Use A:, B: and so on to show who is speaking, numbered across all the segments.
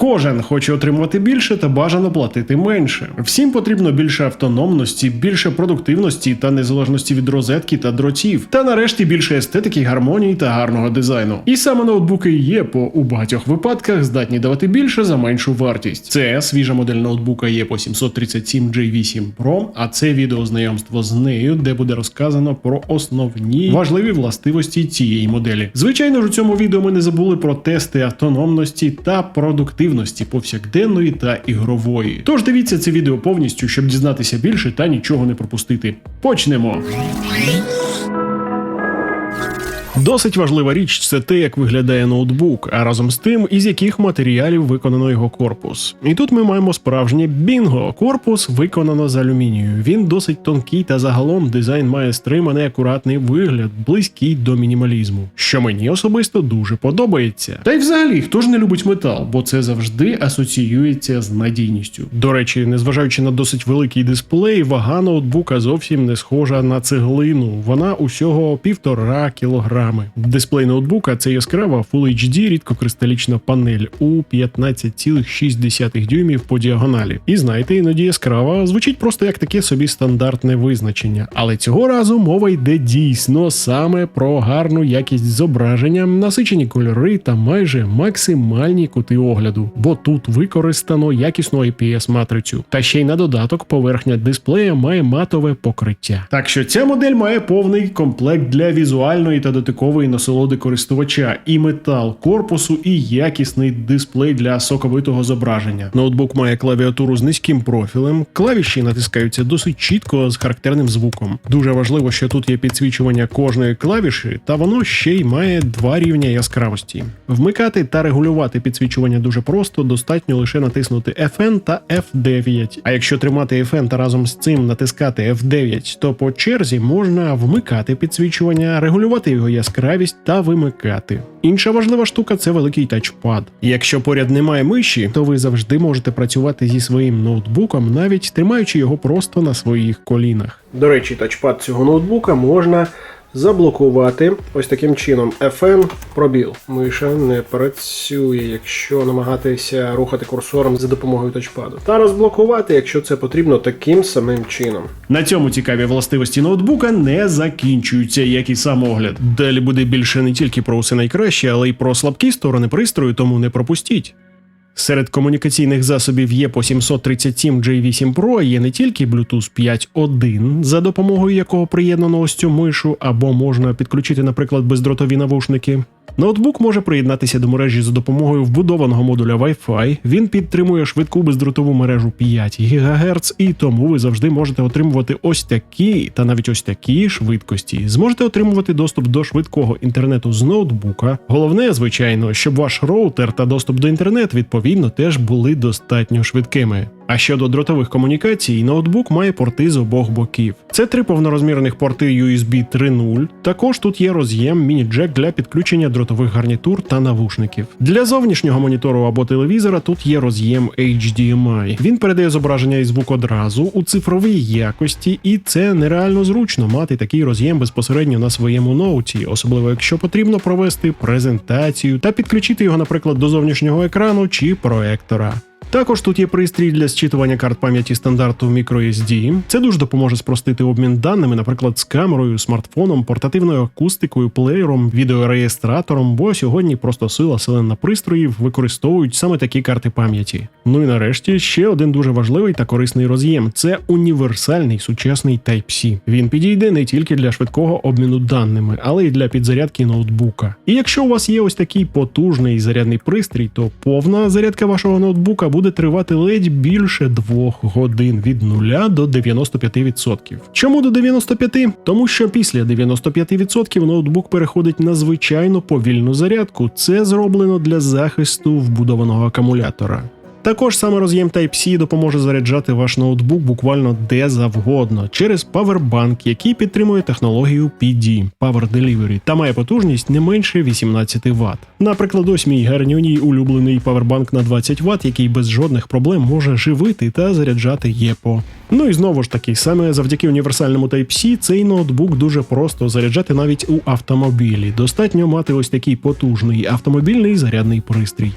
A: Кожен хоче отримувати більше та бажано платити менше. Всім потрібно більше автономності, більше продуктивності та незалежності від розетки та дротів, та нарешті більше естетики, гармонії та гарного дизайну. І саме ноутбуки ЄПО у багатьох випадках здатні давати більше за меншу вартість. Це свіжа модель ноутбука ЄПО 737 J8 Pro, а це відео знайомство з нею, де буде розказано про основні важливі властивості цієї моделі. Звичайно ж, у цьому відео ми не забули про тести автономності та продуктивності повсякденної та ігрової. Тож дивіться це відео повністю, щоб дізнатися більше та нічого не пропустити. Почнемо. Досить важлива річ це те, як виглядає ноутбук, а разом з тим, із яких матеріалів виконано його корпус. І тут ми маємо справжнє бінго. Корпус виконано з алюмінію. Він досить тонкий та загалом дизайн має стриманий акуратний вигляд, близький до мінімалізму, що мені особисто дуже подобається. Та й взагалі, хто ж не любить метал, бо це завжди асоціюється з надійністю. До речі, незважаючи на досить великий дисплей, вага ноутбука зовсім не схожа на цеглину. Вона усього півтора кілограми. Дисплей ноутбука це яскрава Full HD рідкокристалічна панель у 15,6 дюймів по діагоналі. І знаєте, іноді яскрава звучить просто як таке собі стандартне визначення. Але цього разу мова йде дійсно саме про гарну якість зображення, насичені кольори та майже максимальні кути огляду, бо тут використано якісну IPS матрицю. Та ще й на додаток поверхня дисплея має матове покриття. Так що ця модель має повний комплект для візуальної та дотикової насолоди користувача, і метал корпусу, і якісний дисплей для соковитого зображення. Ноутбук має клавіатуру з низьким профілем, клавіші натискаються досить чітко з характерним звуком. Дуже важливо, що тут є підсвічування кожної клавіші, та воно ще й має два рівня яскравості. Вмикати та регулювати підсвічування дуже просто, достатньо лише натиснути FN та F9. А якщо тримати FN та разом з цим натискати F9, то по черзі можна вмикати підсвічування, регулювати його яскравість та вимикати. Інша важлива штука це великий тачпад. Якщо поряд немає миші, то ви завжди можете працювати зі своїм ноутбуком, навіть тримаючи його просто на своїх колінах. До речі, тачпад цього ноутбука можна заблокувати ось таким чином. FN пробіл. Миша не працює, якщо намагатися рухати курсором за допомогою тачпаду. Та розблокувати, якщо це потрібно таким самим чином. На цьому цікаві властивості ноутбука не закінчуються, як і сам огляд. Далі буде більше не тільки про усе найкраще, але й про слабкі сторони пристрою, тому не пропустіть. Серед комунікаційних засобів є по 737 J8 Pro є не тільки Bluetooth 5.1, за допомогою якого приєднано ось цю мишу, або можна підключити, наприклад, бездротові навушники. Ноутбук може приєднатися до мережі за допомогою вбудованого модуля Wi-Fi. Він підтримує швидку бездротову мережу 5 ГГц, і тому ви завжди можете отримувати ось такі та навіть ось такі швидкості. Зможете отримувати доступ до швидкого інтернету з ноутбука. Головне, звичайно, щоб ваш роутер та доступ до інтернету відповідно теж були достатньо швидкими. А щодо дротових комунікацій, ноутбук має порти з обох боків. Це три повнорозмірних порти USB 3.0. Також тут є роз'єм міні-джек для підключення дротових гарнітур та навушників. Для зовнішнього монітору або телевізора тут є роз'єм HDMI. Він передає зображення і звук одразу у цифровій якості, і це нереально зручно мати такий роз'єм безпосередньо на своєму ноуті, особливо якщо потрібно провести презентацію та підключити його, наприклад, до зовнішнього екрану чи проектора. Також тут є пристрій для зчитування карт пам'яті стандарту microSD. Це дуже допоможе спростити обмін даними, наприклад, з камерою, смартфоном, портативною акустикою, плеєром, відеореєстратором, бо сьогодні просто сила селена пристроїв використовують саме такі карти пам'яті. Ну і нарешті ще один дуже важливий та корисний роз'єм це універсальний сучасний Type-C. Він підійде не тільки для швидкого обміну даними, але й для підзарядки ноутбука. І якщо у вас є ось такий потужний зарядний пристрій, то повна зарядка вашого ноутбука буде тривати ледь більше двох годин від 0 до 95%. Чому до 95%? Тому що після 95% ноутбук переходить на звичайно повільну зарядку. Це зроблено для захисту вбудованого акумулятора. Також саме роз'єм Type-C допоможе заряджати ваш ноутбук буквально де завгодно через Powerbank, який підтримує технологію PD Power Delivery та має потужність не менше 18 Вт. Наприклад, ось мій гарнюній улюблений Powerbank на 20 Вт, який без жодних проблем може живити та заряджати ЄПО. Ну і знову ж таки, саме завдяки універсальному Type-C цей ноутбук дуже просто заряджати навіть у автомобілі. Достатньо мати ось такий потужний автомобільний зарядний пристрій.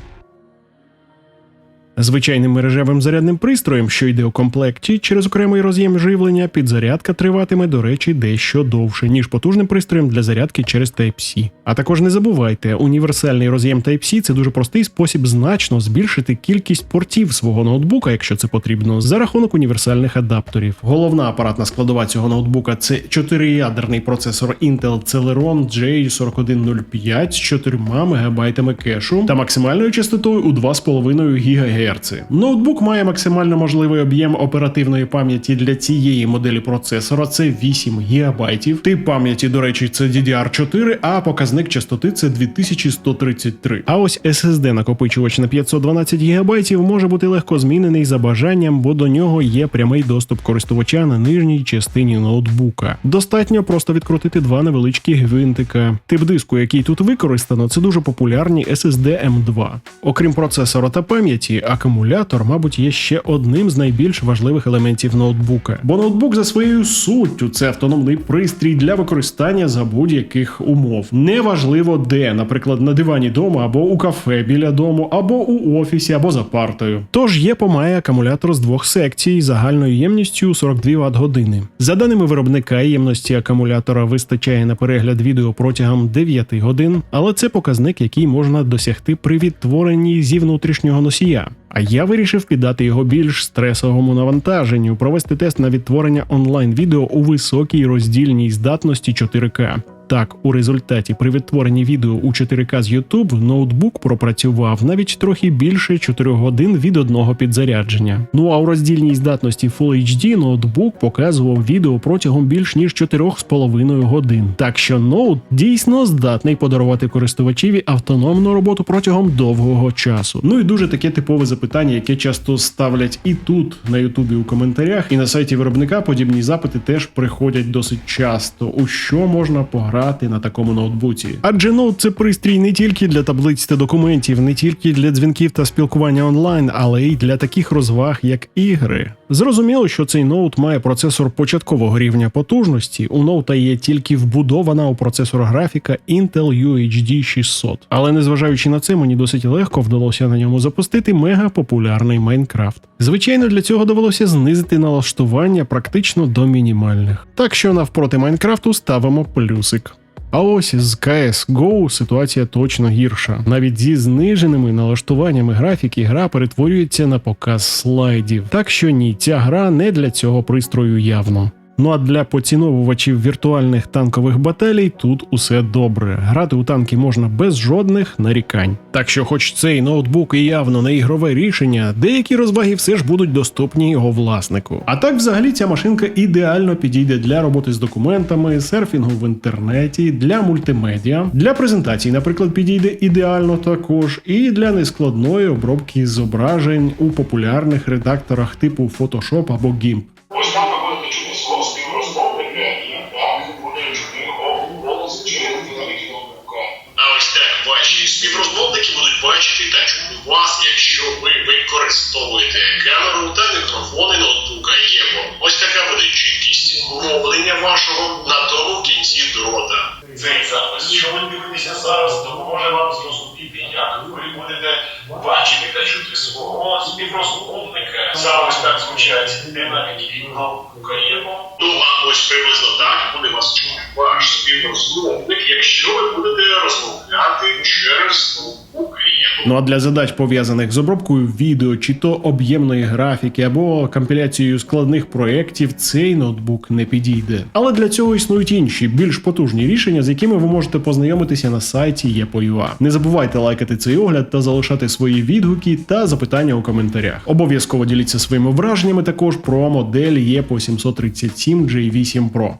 A: Звичайним мережевим зарядним пристроєм, що йде у комплекті через окремий роз'єм живлення, підзарядка триватиме, до речі, дещо довше, ніж потужним пристроєм для зарядки через Type-C. А також не забувайте, універсальний роз'єм Type-C – це дуже простий спосіб значно збільшити кількість портів свого ноутбука, якщо це потрібно, за рахунок універсальних адаптерів. Головна апаратна складова цього ноутбука це 4-ядерний процесор Intel Celeron J4105 з 4 МБ кешу та максимальною частотою у 2,5 ГГц. Ноутбук має максимально можливий об'єм оперативної пам'яті для цієї моделі процесора це 8 ГБ. Тип пам'яті, до речі, це DDR4, а показник частоти це 2133. А ось SSD накопичувач на 512 ГБ може бути легко змінений за бажанням, бо до нього є прямий доступ користувача на нижній частині ноутбука. Достатньо просто відкрутити два невеличкі гвинтика. Тип диску, який тут використано, це дуже популярні SSD M2. Окрім процесора та пам'яті, акумулятор, мабуть, є ще одним з найбільш важливих елементів ноутбука. Бо ноутбук за своєю суттю це автономний пристрій для використання за будь-яких умов. Неважливо де, наприклад, на дивані дома або у кафе біля дому, або у офісі, або за партою. Тож ЄПО має акумулятор з двох секцій загальною ємністю 42 Вт години. За даними виробника, ємності акумулятора вистачає на перегляд відео протягом 9 годин, але це показник, який можна досягти при відтворенні зі внутрішнього носія. А я вирішив піддати його більш стресовому навантаженню, провести тест на відтворення онлайн-відео у високій роздільній здатності 4К. Так, у результаті при відтворенні відео у 4К з YouTube ноутбук пропрацював навіть трохи більше 4 годин від одного підзарядження. Ну а у роздільній здатності Full HD ноутбук показував відео протягом більш ніж 4,5 годин. Так що ноут дійсно здатний подарувати користувачеві автономну роботу протягом довгого часу. Ну і дуже таке типове запитання, яке часто ставлять і тут на Ютубі у коментарях, і на сайті виробника подібні запити теж приходять досить часто. У що можна пограти на такому ноутбуці? Адже ноут це пристрій не тільки для таблиць та документів, не тільки для дзвінків та спілкування онлайн, але й для таких розваг, як ігри. Зрозуміло, що цей ноут має процесор початкового рівня потужності. У ноута є тільки вбудована у процесор графіка Intel UHD 600. Але незважаючи на це, мені досить легко вдалося на ньому запустити мега популярний Майнкрафт. Звичайно, для цього довелося знизити налаштування практично до мінімальних. Так що навпроти Майнкрафту ставимо плюсик. А ось з CSGO ситуація точно гірша. Навіть зі зниженими налаштуваннями графіки гра перетворюється на показ слайдів. Так що ні, ця гра не для цього пристрою явно. Ну а для поціновувачів віртуальних танкових баталій тут усе добре. Грати у танки можна без жодних нарікань. Так що, хоч цей ноутбук і явно не ігрове рішення, деякі розваги все ж будуть доступні його власнику. А так, взагалі, ця машинка ідеально підійде для роботи з документами, серфінгу в інтернеті, для мультимедіа, для презентацій, наприклад, підійде ідеально також, і для нескладної обробки зображень у популярних редакторах типу Photoshop або GIMP.
B: Вас, якщо ви використовуєте камеру та мікрофони ноутбука ЄВО. Ось така буде чіткість мовлення вашого на тому кінці дрота.
C: Цей запис, що ви дивитеся зараз, допоможе вам зрозуміти, як ви будете бачити та чути свого співрозмовника. Саме так звучать динаміки ноутбука ЄВО.
B: Ну а ось приблизно так буде вас чути ваш співрозмовник, якщо ви будете розмовляти через ноутбук
A: Ну а для задач пов'язаних з обробкою відео чи то об'ємної графіки або компіляцією складних проєктів, цей ноутбук не підійде. Але для цього існують інші, більш потужні рішення, з якими ви можете познайомитися на сайті ЄПОЮА. Не забувайте лайкати цей огляд та залишати свої відгуки та запитання у коментарях. Обов'язково діліться своїми враженнями також про модель ЄПО 737 J8 Pro.